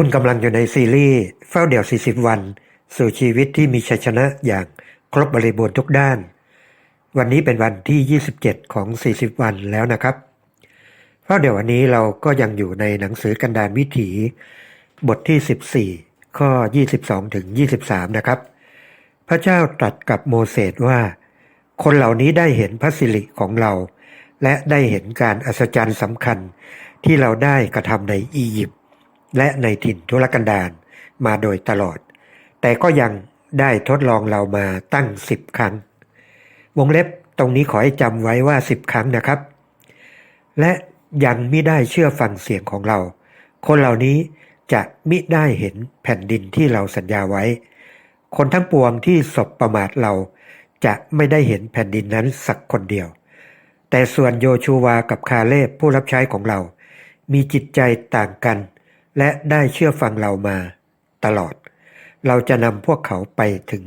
คุณกำลังอยู่ในซีรีส์เฝ้าเดี่ยว 40 วัน สู่ชีวิตที่มีชัยชนะอย่างครบบริบูรณ์ทุกด้าน วันนี้เป็นวันที่ 27 ของ 40 วันแล้วนะครับเฝ้าเดี่ยววันนี้เราก็ยังอยู่ในหนังสือกันดานวิถี บทที่ 14 ข้อ 22 ถึง 23 นะครับ พระเจ้าตรัสกับโมเสสว่า คนเหล่านี้ได้เห็นพระสิริของเรา และได้เห็นการอัศจรรย์สำคัญที่เราได้กระทำในอียิปต์ และในถิ่นทุรกันดารมาโดยตลอด แต่ก็ยังได้ทดลองเรามาตั้งสิบครั้ง วงเล็บตรงนี้ขอให้จำไว้ว่าสิบครั้งนะครับ และยังไมิได้เชื่อฟังเสียงของเรา คนเหล่านี้จะมิได้เห็นแผ่นดินที่เราสัญญาไว้ คนทั้งปวงที่สบประมาทเราจะไม่ได้เห็นแผ่นดินนั้นสักคนเดียว แต่ส่วนโยชูวากับคาเลบผู้รับใช้ของเรา มีจิตใจต่างกัน และได้เชื่อฟังเรามาตลอด เราจะนำพวกเขาไปถึง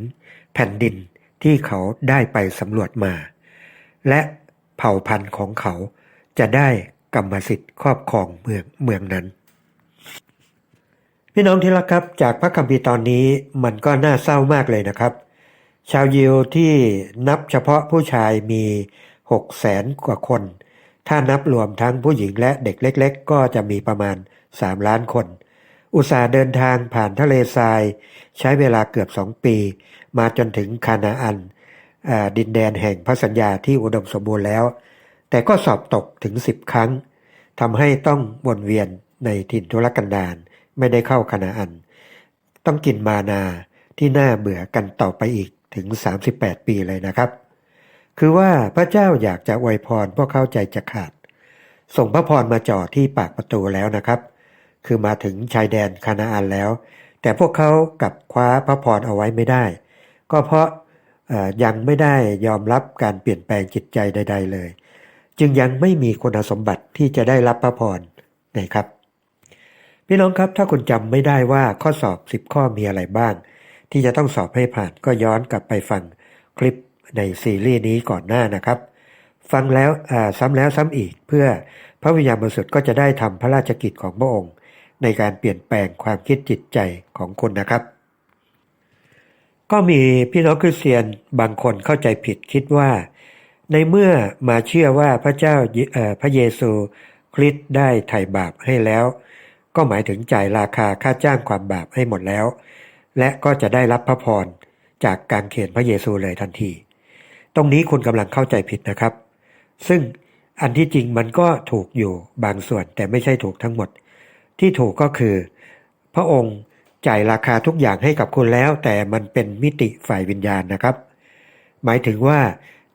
แผ่นดินที่เขาได้ไปสำรวจมา และเผ่าพันธุ์ของเขาจะได้กรรมสิทธิ์ครอบครองเมืองเมืองนั้น พี่น้องที่รักครับ จากพระคัมภีร์ตอนนี้มันก็น่าเศร้ามากเลยนะครับ ชาวยิวที่นับเฉพาะผู้ชายมีหกแสนกว่าคน ถ้านับรวมทั้งผู้หญิงและเด็กเล็ก ๆ ก็จะมีประมาณ 3 ล้านคน อุตสาห์เดินทางผ่านทะเลทราย ใช้เวลาเกือบสองปี มาจนถึงคานาอันอดินแดนแห่งพระสัญญาที่อุดมสมบูรณ์แล้ว แต่ก็สอบตกถึง 10 ครั้งทำให้ต้องวนเวียนในถิ่นทุรกันดารไม่ได้เข้าคานาอัน ต้องกินมานาที่น่าเบื่อกันต่อไปอีกถึง 38 ปีเลยนะครับ คือว่าพระเจ้าอยากจะอวยพรพวกเขาใจจะขาด ส่งพระพรมาจ่อที่ปากประตูแล้วนะครับ คือมาถึงชายแดนคานาอันแล้ว แต่พวกเขากลับคว้าพระพรเอาไว้ไม่ได้ ก็เพราะยังไม่ได้ยอมรับการเปลี่ยนแปลงจิตใจใด ๆ เลย จึงยังไม่มีคุณสมบัติที่จะได้รับพระพรนะครับ พี่น้องครับถ้าคุณจำไม่ได้ว่าข้อสอบ 10 ข้อมีอะไรบ้าง ที่จะต้องสอบให้ผ่านก็ย้อนกลับไปฟังคลิป ในซีรีส์นี้ก่อนหน้านะครับ ฟังแล้วซ้ำแล้วซ้ำอีกเพื่อพระวิญญาณบริสุทธิ์ก็จะได้ทำพระราชกิจของพระองค์ ในการเปลี่ยนแปลงความคิดจิตใจของคุณนะครับ ก็มีพี่น้องคริสเตียนบางคนเข้าใจผิดคิดว่า ในเมื่อมาเชื่อว่าพระเจ้าพระเยซูคริสต์ได้ไถ่บาปให้แล้ว ก็หมายถึงจ่ายราคาค่าจ้างความบาปให้หมดแล้ว และก็จะได้รับพระพรจากการเขียนพระเยซูเลยทันที ตรงนี้คุณกำลังเข้าใจผิดนะครับ ซึ่งอันที่จริงมันก็ถูกอยู่บางส่วนแต่ไม่ใช่ถูกทั้งหมด ที่ถูกก็คือ พระองค์จ่ายราคาทุกอย่างให้กับคุณแล้ว แต่มันเป็นมิติฝ่ายวิญญาณนะครับ หมายถึงว่า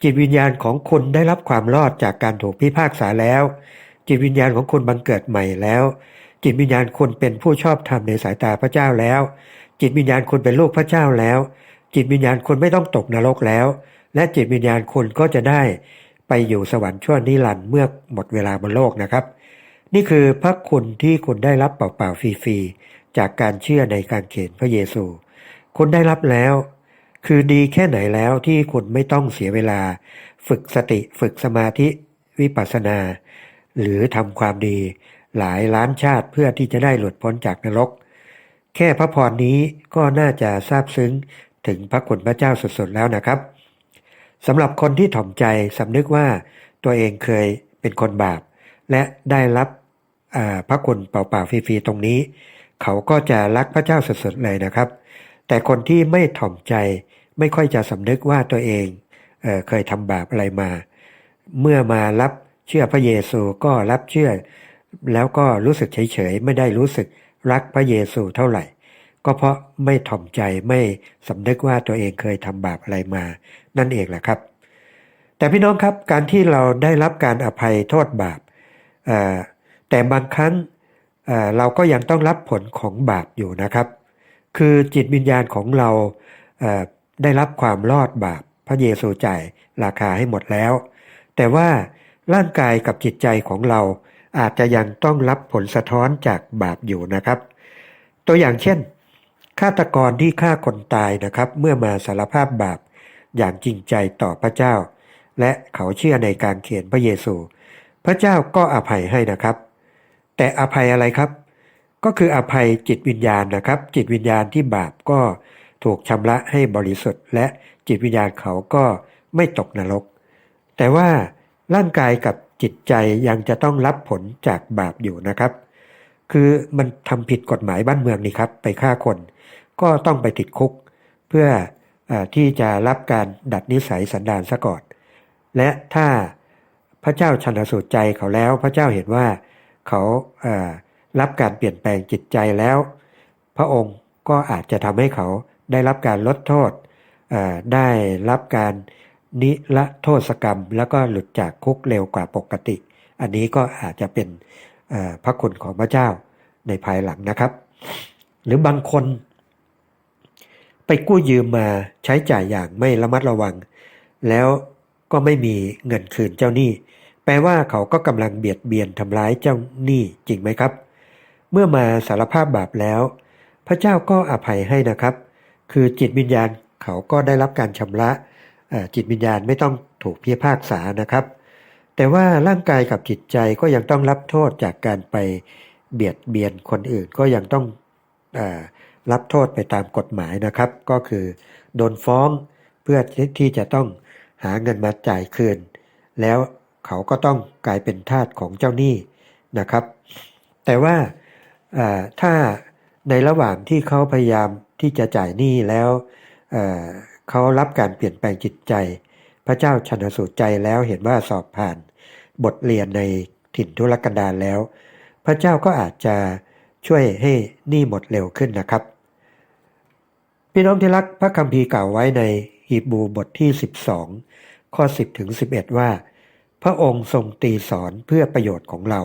จิตวิญญาณของคุณได้รับความรอดจากการถูกพิพากษาแล้ว จิตวิญญาณของคุณบังเกิดใหม่แล้ว จิตวิญญาณคุณเป็นผู้ชอบธรรมในสายตาพระเจ้าแล้ว จิตวิญญาณคุณเป็นลูกพระเจ้าแล้ว จิตวิญญาณคุณไม่ต้องตกนรกแล้ว และจิตวิญญาณคุณก็จะได้ไปอยู่สวรรค์ชั่วนิรันดร์เมื่อหมดเวลาบนโลกนะครับ นี่คือพระคุณที่คุณได้รับเปล่าๆฟรีๆจากการเชื่อในการเขียนพระเยซู คุณได้รับแล้ว คือดีแค่ไหนแล้วที่คุณไม่ต้องเสียเวลา ฝึกสติฝึกสมาธิวิปัสสนา หรือทำความดีหลายล้านชาติเพื่อที่จะได้หลุดพ้นจากนรก แค่พระพรนี้ก็น่าจะซาบซึ้งถึงพระคุณพระเจ้าสุดๆแล้วนะครับ สำหรับคนที่ถ่อมใจสำนึกว่าตัวเองเคยเป็นคนบาป และได้รับพระคุณเปล่าๆฟรีๆตรงนี้ เขาก็จะรักพระเจ้าสุดๆเลยนะครับ แต่คนที่ไม่ถ่อมใจไม่ค่อยจะสำนึกว่าตัวเองเอเคยทำบาปอะไรมา เมื่อมารับเชื่อพระเยซูก็รับเชื่อ แล้วก็รู้สึกเฉยๆไม่ได้รู้สึกรักพระเยซูเท่าไหร่ ก็เพราะไม่ถ่อมใจไม่สำนึกว่าตัวเองเคยทำบาปอะไรมา นั่นเองแหละครับ แต่พี่น้องครับการที่เราได้รับการอภัยโทษบาปแต่บางครั้งเราก็ยังต้องรับผลของบาปอยู่นะครับ คือจิตวิญญาณของเราได้รับความรอดบาป พระเยซูจ่ายราคาให้หมดแล้ว แต่ว่าร่างกายกับจิตใจของเราอาจจะยังต้องรับผลสะท้อนจากบาปอยู่นะครับ ตัวอย่างเช่นฆาตกรที่ฆ่าคนตายนะครับ เมื่อมาสารภาพบาป อย่างจริงใจต่อพระเจ้า และเขาเชื่อในการเขียนพระเยซู พระเจ้าก็อภัยให้นะครับ แต่อภัยอะไรครับ ก็คืออภัยจิตวิญญาณนะครับ จิตวิญญาณที่บาปก็ถูกชำระให้บริสุทธิ์ และจิตวิญญาณเขาก็ไม่ตกนรก แต่ว่าร่างกายกับจิตใจยังจะต้องรับผลจากบาปอยู่นะครับ คือมันทำผิดกฎหมายบ้านเมืองนี่ครับ ไปฆ่าคน ก็ต้องไปติดคุก เพื่อ ที่จะรับการดัดนิสัยสันดานซะก่อน และถ้าพระเจ้าชันสูตรใจเขาแล้ว พระเจ้าเห็นว่าเขารับการเปลี่ยนแปลงจิตใจแล้ว พระองค์ก็อาจจะทำให้เขาได้รับการลดโทษ ได้รับการนิรโทษกรรม แล้วก็หลุดจากคุกเร็วกว่าปกติ อันนี้ก็อาจจะเป็นพระคุณของพระเจ้าในภายหลังนะครับ หรือบางคน ไปกู้ยืมมาใช้จ่ายอย่างไม่ระมัดระวัง แล้วก็ไม่มีเงินคืนเจ้าหนี้ แปลว่าเขาก็กำลังเบียดเบียนทำร้ายเจ้าหนี้จริงไหมครับ เมื่อมาสารภาพบาปแล้ว พระเจ้าก็อภัยให้นะครับ คือจิตวิญญาณเขาก็ได้รับการชำระจิตวิญญาณไม่ต้องถูกพิพากษานะครับ แต่ว่าร่างกายกับจิตใจก็ยังต้องรับโทษจากการไปเบียดเบียนคนอื่นก็ยังต้องอ รับโทษไปตามกฎหมายนะครับ ก็คือโดนฟ้องเพื่อที่จะต้องหาเงินมาจ่ายคืน แล้วเขาก็ต้องกลายเป็นทาสของเจ้าหนี้นะครับ แต่ว่าถ้าในระหว่างที่เขาพยายามที่จะจ่ายหนี้แล้วเเขารับการเปลี่ยนแปลงจิตใจ พระเจ้าชนสูตรใจแล้วเห็นว่าสอบผ่านบทเรียนในถิ่นทุรกันดารแล้ว พระเจ้าก็อาจจะช่วยให้หนี้หมดเร็วขึ้นนะครับ พี่น้องที่รักพระคัมภีร์กล่าวไว้ในฮีบูบทที่ 12 ข้อ 10 ถึง 11 ว่า พระองค์ทรงตีสอนเพื่อประโยชน์ของเรา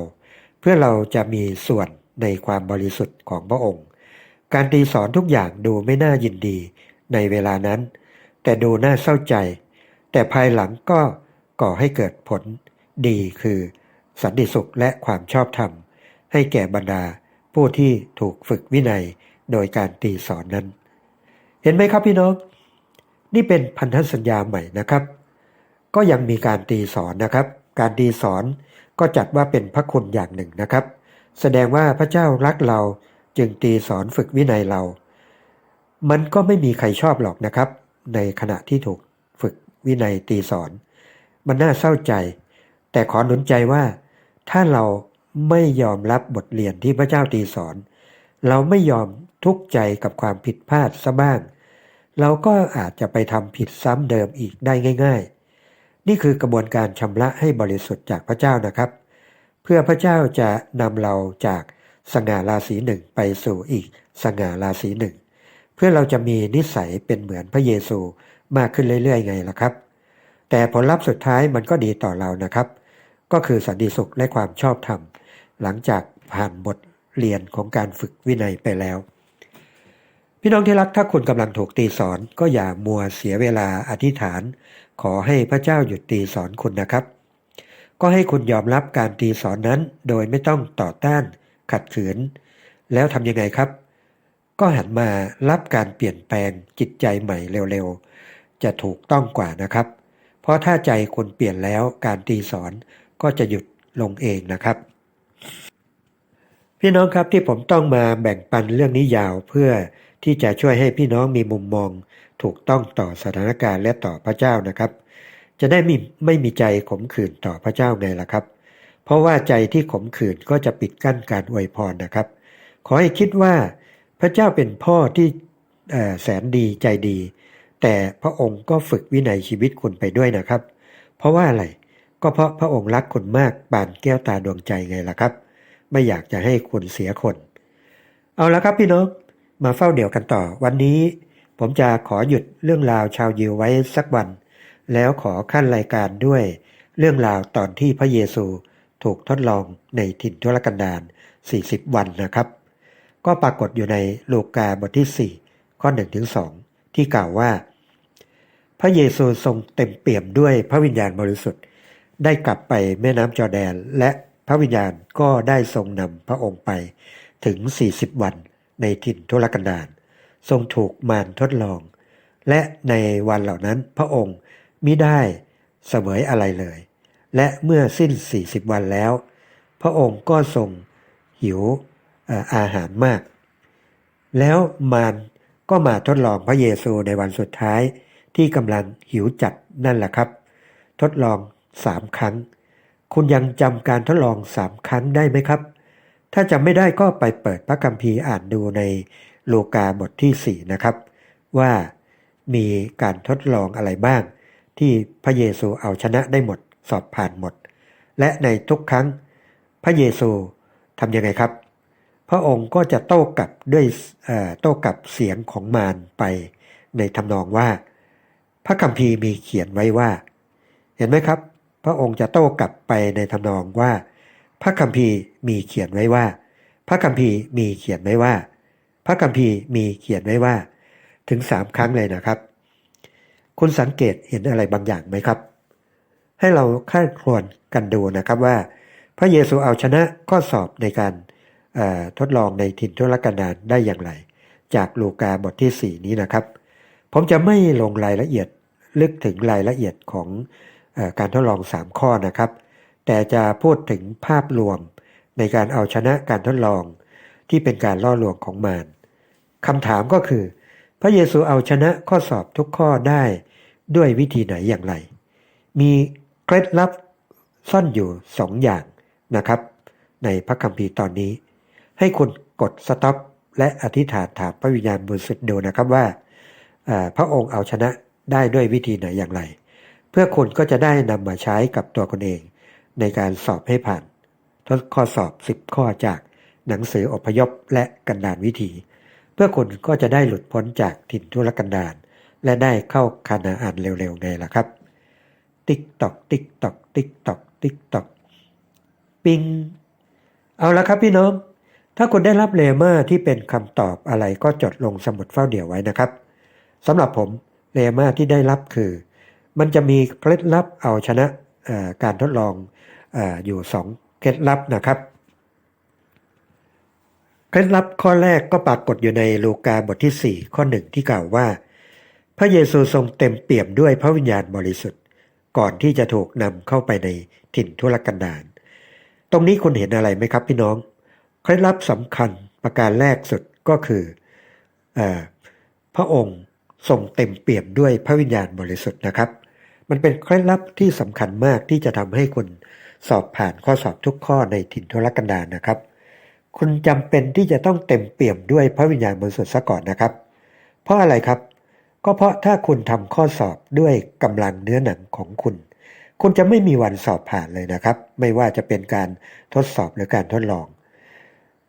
เพื่อเราจะมีส่วนในความบริสุทธิ์ของพระองค์ การตีสอนทุกอย่างดูไม่น่ายินดีในเวลานั้น แต่ดูน่าเศร้าใจ แต่ภายหลังก็ก่อให้เกิดผลดีคือ สันติสุขและความชอบธรรม ให้แก่บรรดาผู้ที่ถูกฝึกวินัยโดยการตีสอนนั้น เห็นไหมครับพี่น้อง นี่เป็นพันธสัญญาใหม่นะครับ ก็ยังมีการตีสอนนะครับ การตีสอนก็จัดว่าเป็นพระคุณอย่างหนึ่งนะครับ แสดงว่าพระเจ้ารักเราจึงตีสอนฝึกวินัยเรา มันก็ไม่มีใครชอบหรอกนะครับ ในขณะที่ถูกฝึกวินัยตีสอน มันน่าเศร้าใจ แต่ขอหนุนใจว่าถ้าเราไม่ยอมรับบทเรียนที่พระเจ้าตีสอน เราไม่ยอมทุกข์ใจกับความผิดพลาดซะบ้าง เราก็อาจจะไปทำผิดซ้ำเดิมอีกได้ง่าย ๆ นี่คือกระบวนการชำระให้บริสุทธิ์จากพระเจ้านะครับ เพื่อพระเจ้าจะนำเราจากสง่าราศีหนึ่งไปสู่อีกสง่าราศีหนึ่ง เพื่อเราจะมีนิสัยเป็นเหมือนพระเยซูมากขึ้นเรื่อยๆ ไงล่ะครับ แต่ผลลัพธ์สุดท้ายมันก็ดีต่อเรานะครับ ก็คือสันติสุขและความชอบธรรม หลังจากผ่านบท เรียนของการฝึกวินัยไปแล้ว พี่น้องที่รักถ้าคุณกำลังถูกตีสอนก็อย่ามัวเสียเวลาอธิษฐาน ขอให้พระเจ้าหยุดตีสอนคุณนะครับ ก็ให้คุณยอมรับการตีสอนนั้นโดยไม่ต้องต่อต้านขัดขืน แล้วทำยังไงครับ ก็หันมารับการเปลี่ยนแปลงจิตใจใหม่เร็วๆ จะถูกต้องกว่านะครับ เพราะถ้าใจคุณเปลี่ยนแล้วการตีสอนก็จะหยุดลงเองนะครับ พี่น้องครับที่ผมต้องมาแบ่งปันเรื่องนี้ยาวเพื่อที่จะช่วยให้พี่น้องมีมุมมอง ถูกต้องต่อสถานการณ์และต่อพระเจ้านะครับ จะได้ไม่ไม่มีใจขมขื่นต่อพระเจ้าไงล่ะครับ เพราะว่าใจที่ขมขื่นก็จะปิดกั้นการอวยพรนะครับ ขอให้คิดว่าพระเจ้าเป็นพ่อที่แสนดีใจดี แต่พระองค์ก็ฝึกวินัยชีวิตคุณไปด้วยนะครับ เพราะว่าอะไรก็เพราะพระองค์รักคุณมากปานแก้วตาดวงใจไงล่ะครับ ไม่อยากจะให้คุณเสียคน เอาละครับพี่น้องมาเฝ้าเดี่ยวกันต่อ วันนี้ผมจะขอหยุดเรื่องราวชาวยิวไว้สักวัน แล้วขอขั้นรายการด้วยเรื่องราวตอนที่พระเยซูถูกทดลองในถิ่นทุรกันดาร 40 วันนะครับ ก็ปรากฏอยู่ในลูกาบทที่ 4 ข้อ1ถึง2ที่กล่าวว่า พระเยซูทรงเต็มเปี่ยมด้วยพระวิญญาณบริสุทธิ์ ได้กลับไปแม่น้ำจอแดนและ ระวิญญาณก็ได้ทรงนำพระองค์ไปถึง 40 วันในถิ่นทุรกันดารทรงถูกมารทดลอง และในวันเหล่านั้นพระองค์มิได้เสวยอะไรเลย และเมื่อสิ้น 40 วันแล้ว พระองค์ก็ทรงหิวอาหารมาก แล้วมารก็มาทดลองพระเยซูในวันสุดท้ายที่กำลังหิวจัดนั่นแหละครับ ทดลองสามครั้ง คุณยังจำการทดลองสามครั้งได้ไหมครับ ถ้าจำไม่ได้ก็ไปเปิดพระคัมภีร์อ่านดูในโลกาบทที่ 4 นะครับ ว่ามีการทดลองอะไรบ้าง ที่พระเยซูเอาชนะได้หมดสอบผ่านหมด และในทุกครั้งพระเยซูทำยังไงครับ พระองค์ก็จะโต้กลับด้วยเอ่อโต้กลับเสียงของมารไปในทำนองว่า พระคัมภีร์มีเขียนไว้ว่า เห็นไหมครับ พระองค์จะโต้กลับไปในทำนองว่า พระคัมภีร์มีเขียนไว้ว่า พระคัมภีร์มีเขียนไว้ว่า พระคัมภีร์มีเขียนไว้ว่า ถึงสามครั้งเลยนะครับ คุณสังเกตเห็นอะไรบางอย่างไหมครับ ให้เราค่ายครวญกันดูนะครับว่า พระเยซูเอาชนะข้อสอบในการทดลองในถิ่นทุรกันดารได้อย่างไร จากลูกาบทที่ 4 นี้นะครับ ผมจะไม่ลงรายละเอียดลึกถึงรายละเอียดของ การทดลอง 3 ข้อนะครับ แต่จะพูดถึงภาพรวมในการเอาชนะการทดลองที่เป็นการล่อลวงของมารคำถามก็คือ พระเยซูเอาชนะข้อสอบทุกข้อได้ด้วยวิธีไหนอย่างไร มีเคล็ดลับซ่อนอยู่สองอย่างนะครับ ในพระคัมภีร์ตอนนี้ ให้คุณกดสต็อปและอธิษฐานถามพระวิญญาณบริสุทธิ์ดูนะครับว่าพระองค์เอาชนะได้ด้วยวิธีไหนอย่างไร เพื่อคุณก็จะได้นำมาใช้กับตัวคุณเอง ในการสอบให้ผ่านทดข้อสอบ 10 ข้อจากหนังสืออพยพและกันดานวิธีเพื่อคุณก็จะได้หลุดพ้นจากถิ่นทุรกันดารและได้เข้าคานาอันเร็วๆไงล่ะครับ ติ๊กตอกติ๊กตอกติ๊กตอกติ๊กตอกปิง เอาละครับพี่น้อง ถ้าคุณได้รับเลมาที่เป็นคำตอบอะไรก็จดลงสมุดเฝ้าเดี่ยวไว้นะครับสำหรับผมเลมาที่ได้รับคือ มันจะมีเคล็ดลับเอาชนะการทดลองออยู่สองเคล็ดลับนะครับ เคล็ดลับข้อแรกก็ปรากฏอยู่ในลูกาบทที่ 4 ข้อหนึ่งที่กล่าวว่า พระเยซูทรงเต็มเปี่ยมด้วยพระวิญญาณบริสุทธิ์ ก่อนที่จะถูกนำเข้าไปในถิ่นทุรกันดารตรงนี้คุณเห็นอะไรไหมครับพี่น้อง เคล็ดลับสำคัญประการแรกสุดก็คืออพระองค์ทรงเต็มเปี่ยมด้วยพระวิญญาณบริสุทธิ์นะครับ มันเป็นเคล็ดลับที่สำคัญมากที่จะทำให้คุณสอบผ่านข้อสอบทุกข้อในถิ่นทุรกันดารนะครับ คุณจำเป็นที่จะต้องเต็มเปี่ยมด้วยพระวิญญาณบริสุทธิ์ซะก่อนนะครับ เพราะอะไรครับ ก็เพราะถ้าคุณทำข้อสอบด้วยกำลังเนื้อหนังของคุณ คุณจะไม่มีวันสอบผ่านเลยนะครับ ไม่ว่าจะเป็นการทดสอบหรือการทดลอง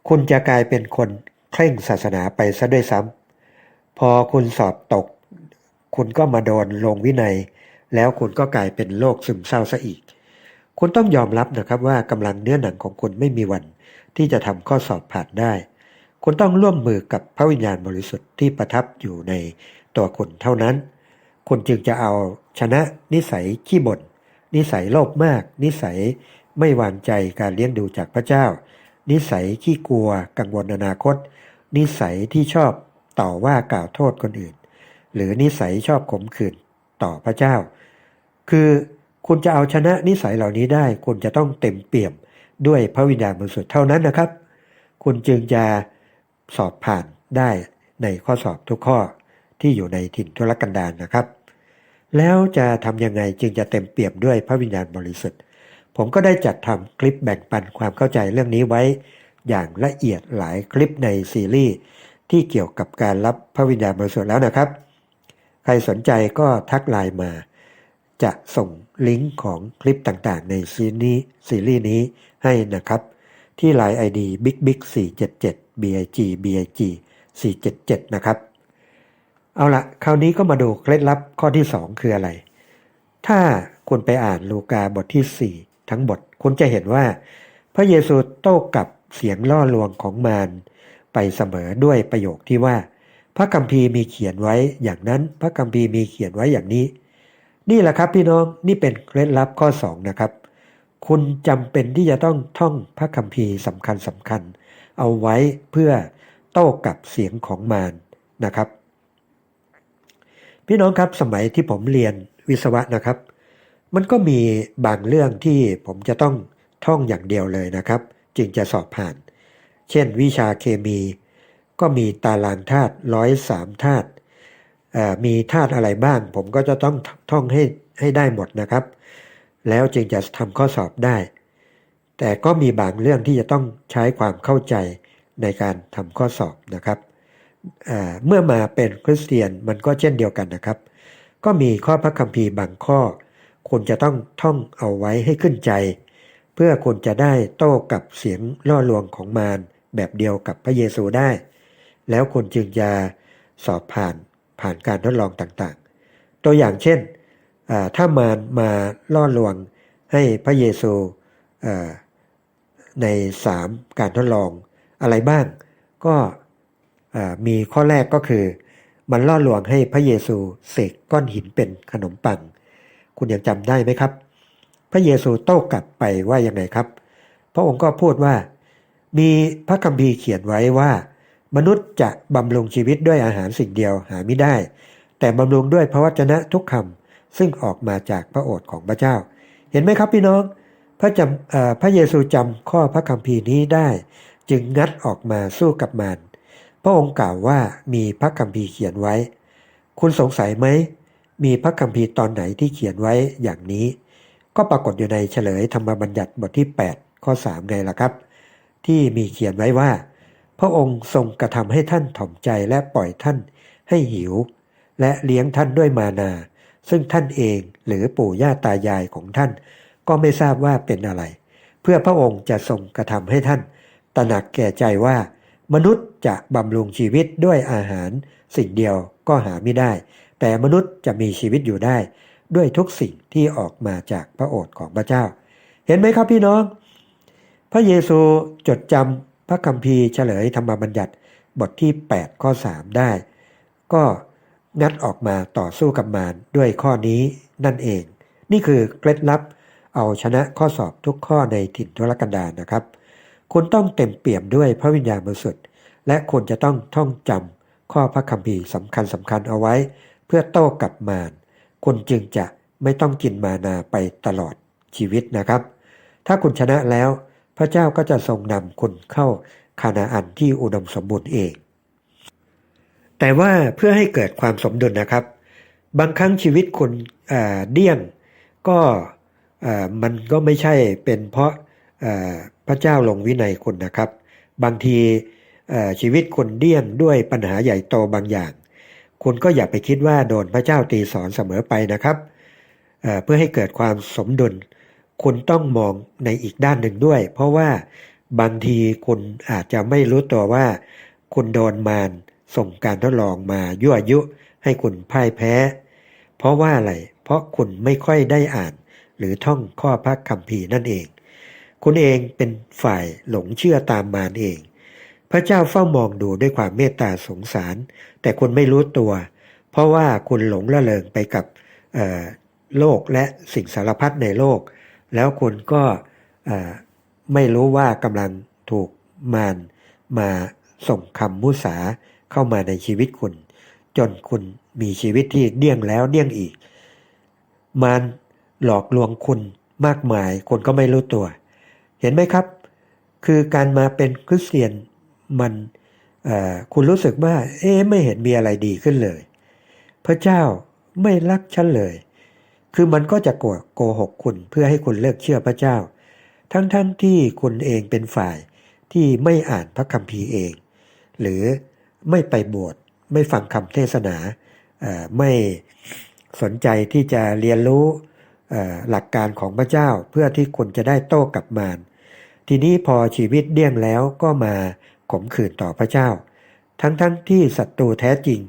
คุณจะกลายเป็นคนเคร่งศาสนาไปซะด้วยซ้ำพอคุณสอบตก คุณก็มาโดนลงวินัย แล้วคุณก็กลายเป็นโรคซึมเศร้าซะอีก คุณต้องยอมรับนะครับว่ากำลังเนื้อหนังของคุณไม่มีวัน ที่จะทำข้อสอบผ่านได้ คุณต้องร่วมมือกับพระวิญญาณบริสุทธิ์ที่ประทับอยู่ในตัวคุณเท่านั้น คุณจึงจะเอาชนะนิสัยขี้บ่น นิสัยโลภมาก นิสัยไม่วางใจการเลี้ยงดูจากพระเจ้า นิสัยขี้กลัวกังวลอนาคต นิสัยที่ชอบต่อว่ากล่าวโทษคนอื่น หรือนิสัยชอบขมขื่นต่อพระเจ้า คือคุณจะเอาชนะนิสัยเหล่านี้ได้คุณจะต้องเต็มเปี่ยมด้วยพระวิญญาณบริสุทธิ์เท่านั้นนะครับ คุณจึงจะสอบผ่านได้ในข้อสอบทุกข้อที่อยู่ในถิ่นทุรกันดารนะครับ แล้วจะทำยังไงจึงจะเต็มเปี่ยมด้วยพระวิญญาณบริสุทธิ์ ผมก็ได้จัดทำคลิปแบ่งปันความเข้าใจเรื่องนี้ไว้ อย่างละเอียดหลายคลิปในซีรีส์ที่เกี่ยวกับการรับพระวิญญาณบริสุทธิ์แล้วนะครับ ใครสนใจก็ทักไลน์มา จะส่งลิงก์ของคลิปต่างๆ ในซีนี้ซีรีส์นี้ให้นะครับ ที่ Line ID big big 477 big big 477 นะครับ เอาละคราวนี้ก็มาดูเคล็ดลับข้อที่ 2 คืออะไร ถ้าคุณไปอ่านลูกาบทที่ 4 ทั้งบท คุณจะเห็นว่า พระเยซูโต้กับเสียงล่อลวงของมารไปเสมอด้วยประโยคที่ว่า พระคัมภีร์มีเขียนไว้อย่างนั้น พระคัมภีร์มีเขียนไว้อย่างนี้ นี่แหละครับพี่น้องนี่เป็นเคล็ดลับข้อ 2 นะครับ คุณจำเป็นที่จะต้องท่องพระคัมภีร์สำคัญสำคัญ เอาไว้เพื่อโต้กับเสียงของมารนะครับ พี่น้องครับสมัยที่ผมเรียนวิศวะนะครับ มันก็มีบางเรื่องที่ผมจะต้องท่องอย่างเดียวเลยนะครับ จึงจะสอบผ่าน เช่นวิชาเคมี ก็มีตารางธาตุร้อยสามธาตุ มีธาตุอะไรบ้าง ผมก็จะต้องท่องให้ให้ได้หมดนะครับ แล้วจึงจะทำข้อสอบได้ แต่ก็มีบางเรื่องที่จะต้องใช้ความเข้าใจในการทำข้อสอบนะครับ เมื่อมาเป็นคริสเตียนมันก็เช่นเดียวกันนะครับ ก็มีข้อพระคัมภีร์บางข้อคุณจะต้องท่องเอาไว้ให้ขึ้นใจ เพื่อคุณจะได้โต้กับเสียงล่อลวงของมารแบบเดียวกับพระเยซูได้ แล้วคุณจึงจะสอบผ่าน ผ่านการทดลองต่างๆ ตัวอย่างเช่นถ้ามารมาล่อลวงให้พระเยซูในสามการทดลองอะไรบ้าง ก็มีข้อแรกก็คือ มันล่อลวงให้พระเยซูเสกก้อนหินเป็นขนมปัง คุณยังจำได้ไหมครับ พระเยซูโต้กลับไปว่ายังไงครับ พระองค์ก็พูดว่า มีพระคัมภีร์เขียนไว้ว่า มนุษย์จะบำรุงชีวิตด้วยอาหารสิ่งเดียวหาไม่ได้ แต่บำรุงด้วยพระวจนะทุกคำซึ่งออกมาจากพระโอษฐ์ของพระเจ้า เห็นไหมครับพี่น้อง พระจำเอ่อพระเยซูจำข้อพระคัมภีร์นี้ได้ จึงงัดออกมาสู้กับมารพระองค์กล่าวว่ามีพระคัมภีร์เขียนไว้ คุณสงสัยไหม มีพระคัมภีร์ตอนไหนที่เขียนไว้อย่างนี้ ก็ปรากฏอยู่ในเฉลยธรรมบัญญัติบทที่ 8 ข้อ 3 ไงล่ะครับ ที่มีเขียนไว้ว่า ระองค์ทรงกระทำให้ท่านถ่อมใจและปล่อยท่านให้หิว และเลี้ยงท่านด้วยมานา ซึ่งท่านเองหรือปู่ย่าตายายของท่าน ก็ไม่ทราบว่าเป็นอะไร เพื่อพระองค์จะทรงกระทำให้ท่าน ตระหนักแก่ใจว่า มนุษย์จะบำรุงชีวิตด้วยอาหาร สิ่งเดียวก็หาไม่ได้ แต่มนุษย์จะมีชีวิตอยู่ได้ ด้วยทุกสิ่งที่ออกมาจากพระโอษฐ์ของพระเจ้า เห็นไหมครับพี่น้อง พระเยซูจดจำ ระคัมภีร์เฉลยธรรมบัญญัติบทที่ 8 ข้อ 3 ได้ ก็งัดออกมาต่อสู้กับมารด้วยข้อนี้นั่นเอง นี่คือเคล็ดลับเอาชนะข้อสอบทุกข้อในถิ่นทุรกันดารนะครับ คุณต้องเต็มเปี่ยมด้วยพระวิญญาณบริสุทธิ์และคุณจะต้องท่องจำข้อพระคัมภีร์สำคัญสำคัญเอาไว้ เพื่อโต้กับมารคุณจึงจะไม่ต้องกินมานาไปตลอดชีวิตนะครับ ถ้าคุณชนะแล้ว ระเจ้าก็จะทรงนำคุณเข้าคานาอันที่อุดมสมบูรณ์เอง แต่ว่าเพื่อให้เกิดความสมดุลนะครับ บางครั้งชีวิตคุณเเดี่ยงก็มันก็ไม่ใช่เป็นเพราะพระเจ้าลงวินัยคุณนะครับ บางทีชีวิตคุณเดี่ยงด้วยปัญหาใหญ่โตบางอย่าง คุณก็อย่าไปคิดว่าโดนพระเจ้าตีสอนเสมอไปนะครับเเพื่อให้เกิดความสมดุล คุณต้องมองในอีกด้านหนึ่งด้วย เพราะว่าบางทีคุณอาจจะไม่รู้ตัวว่า คุณโดนมารส่งการทดลองมายั่วยุ ให้คุณพ่ายแพ้ เพราะว่าอะไร เพราะคุณไม่ค่อยได้อ่าน หรือท่องข้อพระคัมภีร์นั่นเอง คุณเองเป็นฝ่ายหลงเชื่อตามมารเอง พระเจ้าเฝ้ามองดูด้วยความเมตตาสงสาร แต่คุณไม่รู้ตัว เพราะว่าคุณหลงละเลงไปกับโลกและสิ่งสารพัดในโลก แล้วคุณก็ไม่รู้ว่ากำลังถูกมารมาส่งคำมุสาเข้ามาในชีวิตคุณ จนคุณมีชีวิตที่เดี้ยงแล้วเดี้ยงอีก มารหลอกลวงคุณมากมายคุณก็ไม่รู้ตัว เห็นไหมครับ คือการมาเป็นคริสเตียนมันคุณรู้สึกว่า เอ๊ไม่เห็นมีอะไรดีขึ้นเลย พระเจ้าไม่รักฉันเลย คือมันก็จะโกหกคุณเพื่อให้คุณเลิกเชื่อพระเจ้า ทั้งๆทที่คุณเองเป็นฝ่ายที่ไม่อ่านพระคัมภีร์เอง หรือไม่ไปบวชไม่ฟังคำเทศนาไม่สนใจที่จะเรียนรู้หลักการของพระเจ้าเพื่อที่คุณจะได้โต้กลับมารทีนี้พอชีวิตเดี่ยงแล้วก็มาขมขื่นต่อพระเจ้า ทั้งๆทที่ศัตรูแท้จริง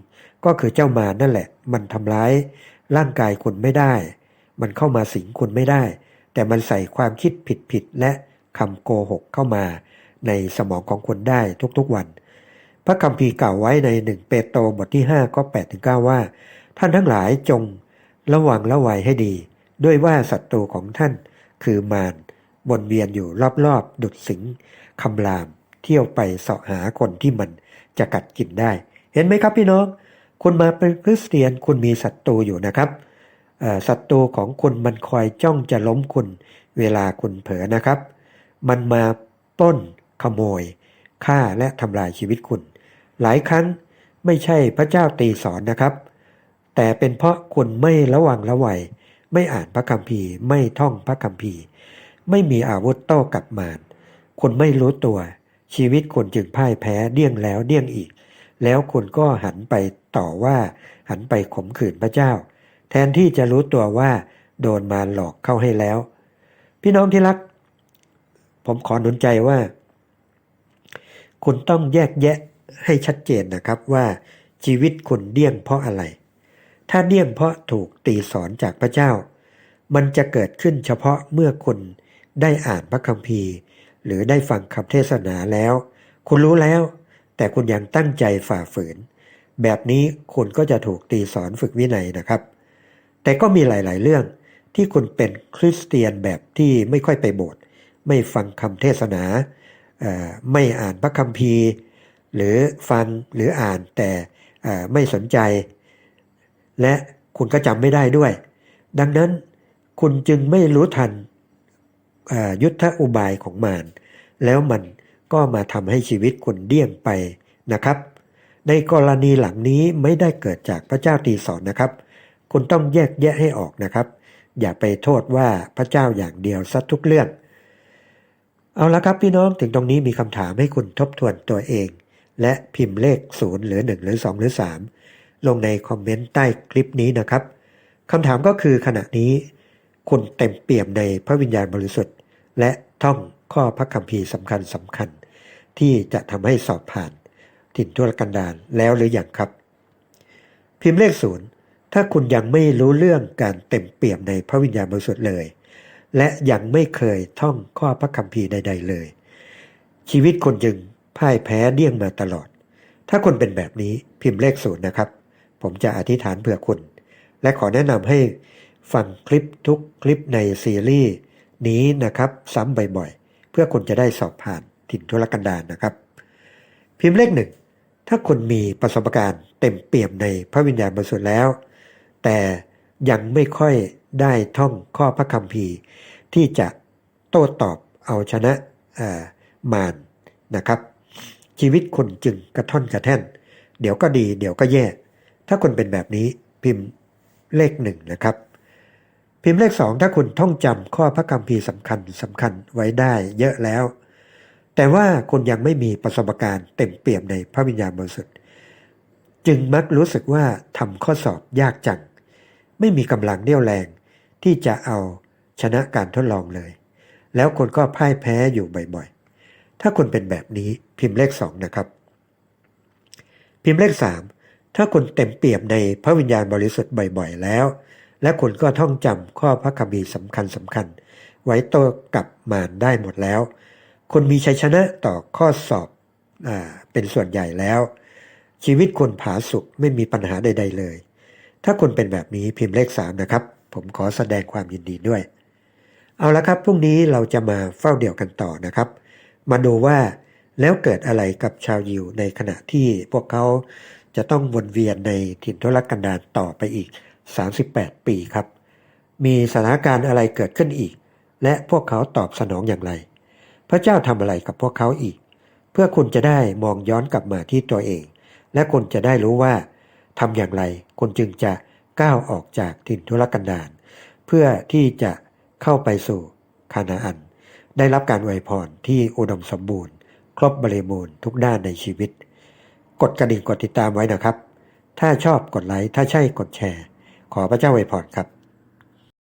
ก็คือเจ้ามารนั่นแหละ มันทำร้าย ร่างกายคุณไม่ได้ มันเข้ามาสิงคุณไม่ได้ แต่มันใส่ความคิดผิดๆและคำโกหกเข้ามาในสมองของคุณได้ทุกๆวัน พระคัมภีร์กล่าวไว้ในหนึ่งเปโตรบทที่5ข้อ8ถึง9ว่า ท่านทั้งหลายจงระวังระวัยให้ดี ด้วยว่าศัตรูของท่านคือมารวนเวียนอยู่รอบๆ ดุดสิงคำราม เที่ยวไปเสาะหาคนที่มันจะกัดกินได้ เห็นไหมครับพี่น้อง คุณมาเป็นคริสเตียนคุณมีศัตรูอยู่นะครับศัตรูของคุณมันคอยจ้องจะล้มคุณเวลาคุณเผลอนะครับ มันมาป้นขโมยฆ่าและทำลายชีวิตคุณ หลายครั้งไม่ใช่พระเจ้าตีสอนนะครับ แต่เป็นเพราะคุณไม่ระวังระวัย ไม่อ่านพระคัมภีร์ ไม่ท่องพระคัมภีร์ ไม่มีอาวุธโต้กลับมารคุณไม่รู้ตัว ชีวิตคุณจึงพ่ายแพ้เดี่ยงแล้วเดี่ยงอีก แล้วคุณก็หันไป ต่อว่าหันไปข่มขืนพระเจ้า แทนที่จะรู้ตัวว่า โดนมารหลอกเข้าให้แล้ว พี่น้องที่รัก ผมขอหนุนใจว่า คุณต้องแยกแยะให้ชัดเจนนะครับว่าชีวิตคุณเดี่ยงเพราะอะไร ถ้าเดี่ยงเพราะถูกตีสอนจากพระเจ้า มันจะเกิดขึ้นเฉพาะเมื่อคุณได้อ่านพระคัมภีร์ หรือได้ฟังคำเทศนาแล้ว คุณรู้แล้ว แต่คุณยังตั้งใจฝ่าฝืน แบบนี้คุณก็จะถูกตีสอนฝึกวินัยนะครับ แต่ก็มีหลาย ๆ เรื่องที่คุณเป็นคริสเตียนแบบที่ไม่ค่อยไปโบสถ์ไม่ฟังคำเทศนาไม่อ่านพระคัมภีร์ หรือฟังหรืออ่านแต่ไม่สนใจ และคุณก็จำไม่ได้ด้วย ดังนั้นคุณจึงไม่รู้ทันยุทธอุบายของมารแล้วมันก็มาทำให้ชีวิตคุณเดี่ยงไปนะครับ ในกรณีหลังนี้ไม่ได้เกิดจากพระเจ้าตีสอนนะครับ คุณต้องแยกแยะให้ออกนะครับ อย่าไปโทษว่าพระเจ้าอย่างเดียวซะทุกเรื่อง เอาละครับพี่น้องถึงตรงนี้มีคำถามให้คุณทบทวนตัวเอง และพิมพ์เลข 0 หรือ 1 หรือ 2 หรือ 3 ลงในคอมเมนต์ใต้คลิปนี้นะครับคำถามก็คือขณะนี้ คุณเต็มเปี่ยมในพระวิญญาณบริสุทธิ์ และท่องข้อพระคัมภีร์สำคัญสำคัญ ที่จะทำให้สอบผ่าน ถิ่นทุรกันดารแล้วหรืออยังครับ พิมพ์เลขศูนย์ถ้าคุณยังไม่รู้เรื่องการเต็มเปี่ยมในพระวิญญาณบริสุทธิ์เลย และยังไม่เคยท่องข้อพระคัมภีร์ใด ๆ เลย ชีวิตคุณจึงพ่ายแพ้เดี่ยงมาตลอด ถ้าคุณเป็นแบบนี้พิมพ์เลขศูนย์นะครับ ผมจะอธิษฐานเผื่อคุณ และขอแนะนำให้ฟังคลิปทุกคลิปในซีรีส์นี้นะครับ ซ้ำบ่อยๆ เพื่อคุณจะได้สอบผ่านถิ่นทุรกันดารนะครับ พิมพ์เลขหนึ่ง ถ้าคุณมีประสบการณ์เต็มเปี่ยมในพระวิญญาณบริสุทธิ์แล้ว แต่ยังไม่ค่อยได้ท่องข้อพระคัมภีร์ที่จะโต้ตอบเอาชนะมารนะครับ ชีวิตคุณจึงกระท่อนกระแท่น เดี๋ยวก็ดี เดี๋ยวก็แย่ ถ้าคุณเป็นแบบนี้พิมพ์เลขหนึ่งนะครับ พิมพ์เลขสองถ้าคุณท่องจำข้อพระคัมภีร์สำคัญสำคัญไว้ได้เยอะแล้ว แต่ว่าคุณยังไม่มีประสบการณ์เต็มเปี่ยมในพระวิญญาณบริสุทธิ์จึงมักรู้สึกว่าทำข้อสอบยากจัง ไม่มีกำลังเรี่ยวแรงที่จะเอาชนะการทดลองเลย แล้วคุณก็พ่ายแพ้อยู่บ่อยๆ ถ้าคุณเป็นแบบนี้พิมพ์เลขสองนะครับ พิมพ์เลขสามถ้าคุณเต็มเปี่ยมในพระวิญญาณบริสุทธิ์บ่อยๆแล้ว และคุณก็ท่องจำข้อพระคัมภีร์สำคัญสำคัญ ไว้โต้กลับมารได้หมดแล้ว คุณมีชัยชนะต่อข้อสอบอเป็นส่วนใหญ่แล้ว ชีวิตคุณผาสุกไม่มีปัญหาใด ๆ เลย ถ้าคุณเป็นแบบนี้พิมพ์เลขสามนะครับ ผมขอแสดงความยินดีด้วย เอาละครับพรุ่งนี้เราจะมาเฝ้าเดี่ยวกันต่อนะครับ มาดูว่าแล้วเกิดอะไรกับชาวยิวในขณะที่พวกเขาจะต้องวนเวียนในถิ่นทุรกันดารต่อไปอีก 38 ปีครับ มีสถานการณ์อะไรเกิดขึ้นอีก และพวกเขาตอบสนองอย่างไร พระเจ้าทำอะไรกับพวกเขาอีก เพื่อคุณจะได้มองย้อนกลับมาที่ตัวเอง และคุณจะได้รู้ว่าทำอย่างไรคุณจึงจะก้าวออกจากถิ่นทุรกันดารเพื่อที่จะเข้าไปสู่คานาอัน ได้รับการอวยพรที่อุดมสมบูรณ์ ครบบริบูรณ์ทุกด้านในชีวิต กดกระดิ่งกดติดตามไว้นะครับ ถ้าชอบกดไลค์ถ้าใช่กดแชร์ ขอพระเจ้าอวยพรครับ